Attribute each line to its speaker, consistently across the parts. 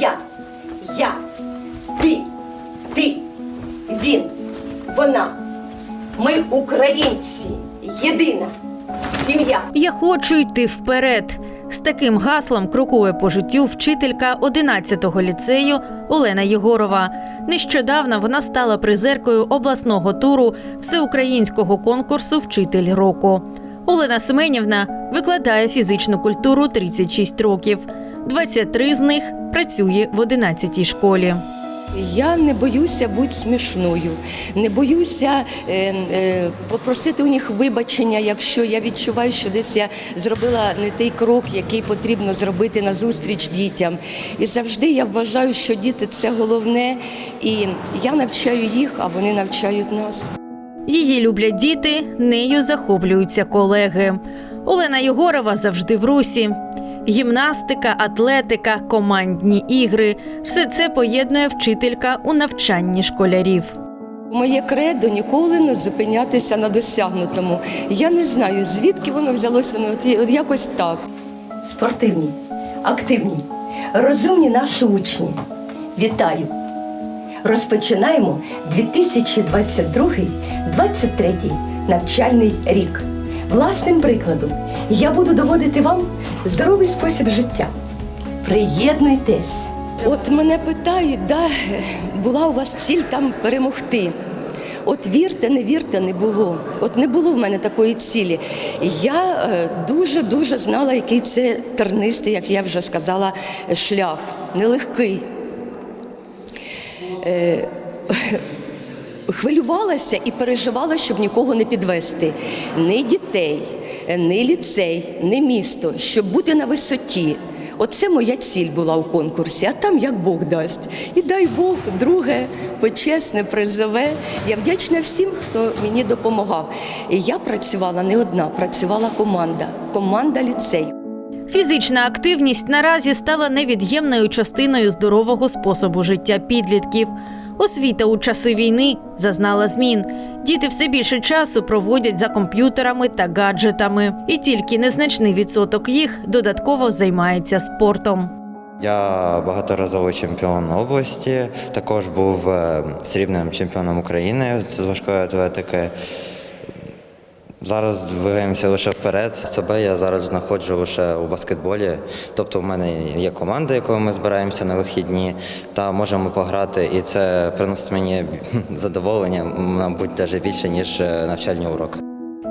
Speaker 1: Я, я, ти, ти, він, вона. Ми українці, єдина сім'я.
Speaker 2: Я хочу йти вперед. З таким гаслом крокує по життю вчителька 11-го ліцею Олена Єгорова. Нещодавно вона стала призеркою обласного туру всеукраїнського конкурсу Вчитель року. Олена Семенівна викладає фізичну культуру 36 років. 23 з них працює в 11-й школі.
Speaker 3: Я не боюся бути смішною, не боюся е, е, попросити у них вибачення, якщо я відчуваю, що десь я зробила не той крок, який потрібно зробити на зустріч дітям. І завжди я вважаю, що діти це головне, і я навчаю їх, а вони навчають нас.
Speaker 2: Її люблять діти, нею захоплюються колеги. Олена Єгорова завжди в русі. Гімнастика, атлетика, командні ігри все це поєднує вчителька у навчанні школярів.
Speaker 3: Моє кредо ніколи не зупинятися на досягнутому. Я не знаю, звідки воно взялося, ну, от, от якось так.
Speaker 1: Спортивні, активні, розумні наші учні. Вітаю! Розпочинаємо 2022-2023 навчальний рік. Власним прикладом я буду доводити вам здоровий спосіб життя. Приєднуйтесь!
Speaker 3: От мене питають, да, була у вас ціль там перемогти. От вірте, не вірте, не було. От не було в мене такої цілі. Я е, дуже-дуже знала, який це тернистий, як я вже сказала, шлях, нелегкий. Хвилювалася і переживала, щоб нікого не підвести. Ні дітей, ні ліцей, ні місто, щоб бути на висоті. Оце моя ціль була у конкурсі, а там як Бог дасть. І дай Бог, друге, почесне, призове. Я вдячна всім, хто мені допомагав. І я працювала не одна, працювала команда, команда ліцею.
Speaker 2: Фізична активність наразі стала невід'ємною частиною здорового способу життя підлітків. Освіта у часи війни зазнала змін. Діти все більше часу проводять за комп'ютерами та гаджетами, і тільки незначний відсоток їх додатково займається спортом.
Speaker 4: Я багаторазовий чемпіон області, також був е, срібним чемпіоном України з важкої атлетики. Зараз двигаємося лише вперед. Себе я зараз знаходжу лише у баскетболі. Тобто, в мене є команда, якою ми збираємося на вихідні, та можемо пограти. І це приносить мені задоволення, мабуть, навіть більше ніж е, навчальні уроки.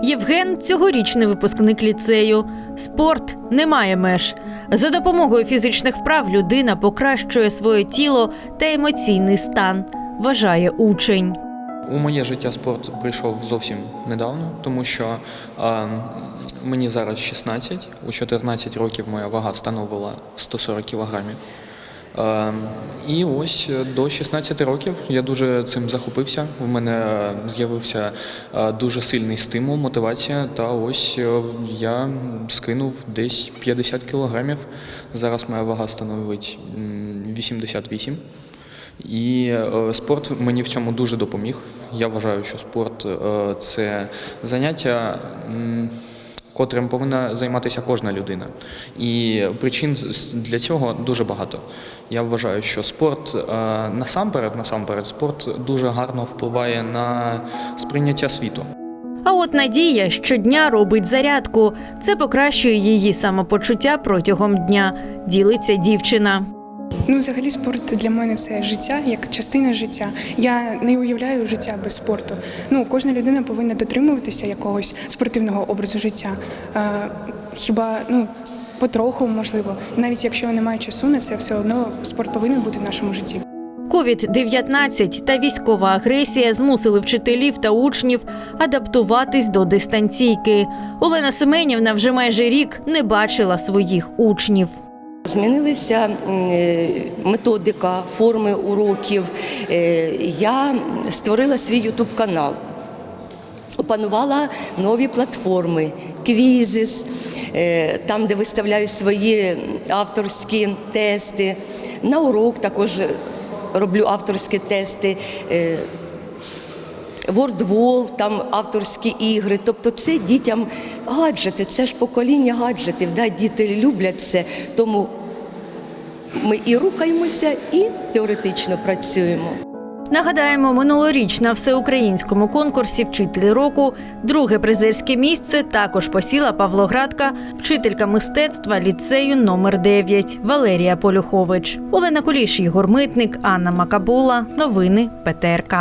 Speaker 2: Євген цьогорічний випускник ліцею. Спорт не має меж. За допомогою фізичних вправ людина покращує своє тіло та емоційний стан, вважає учень.
Speaker 5: У моє життя спорт прийшов зовсім недавно, тому що е, мені зараз 16, у 14 років моя вага становила 140 кілограмів. Е, і ось до 16 років я дуже цим захопився. У мене з'явився дуже сильний стимул, мотивація. Та ось е, я скинув десь 50 кілограмів. Зараз моя вага становить м, 88. І е, спорт мені в цьому дуже допоміг. Я вважаю, що спорт е, це заняття, котрим повинна займатися кожна людина. І причин для цього дуже багато. Я вважаю, що спорт е, насамперед, насамперед, спорт дуже гарно впливає на сприйняття світу.
Speaker 2: А от Надія щодня робить зарядку. Це покращує її самопочуття протягом дня. Ділиться дівчина.
Speaker 6: Ну, взагалі, спорт для мене це життя, як частина життя. Я не уявляю життя без спорту. Ну, кожна людина повинна дотримуватися якогось спортивного образу життя. Е, хіба ну потроху можливо, навіть якщо немає часу на це, все одно спорт повинен бути в нашому житті.
Speaker 2: Ковід-19 та військова агресія змусили вчителів та учнів адаптуватись до дистанційки. Олена Семенівна вже майже рік не бачила своїх учнів.
Speaker 3: Змінилися е, методика, форми уроків. Е, Я створила свій ютуб канал. Опанувала нові платформи, квізис, е, там, де виставляю свої авторські тести. На урок також роблю авторські тести. Вордвол, там авторські ігри. Тобто це дітям гаджети, це ж покоління гаджетів. Да? Діти люблять це. Тому Ми і рухаємося, і теоретично працюємо.
Speaker 2: Нагадаємо, минулоріч на всеукраїнському конкурсі Вчитель року друге призерське місце також посіла Павлоградка, вчителька мистецтва ліцею номер 9 Валерія Полюхович. Олена Куліш, Ігор Митник, Анна Макабула. Новини ПТРК.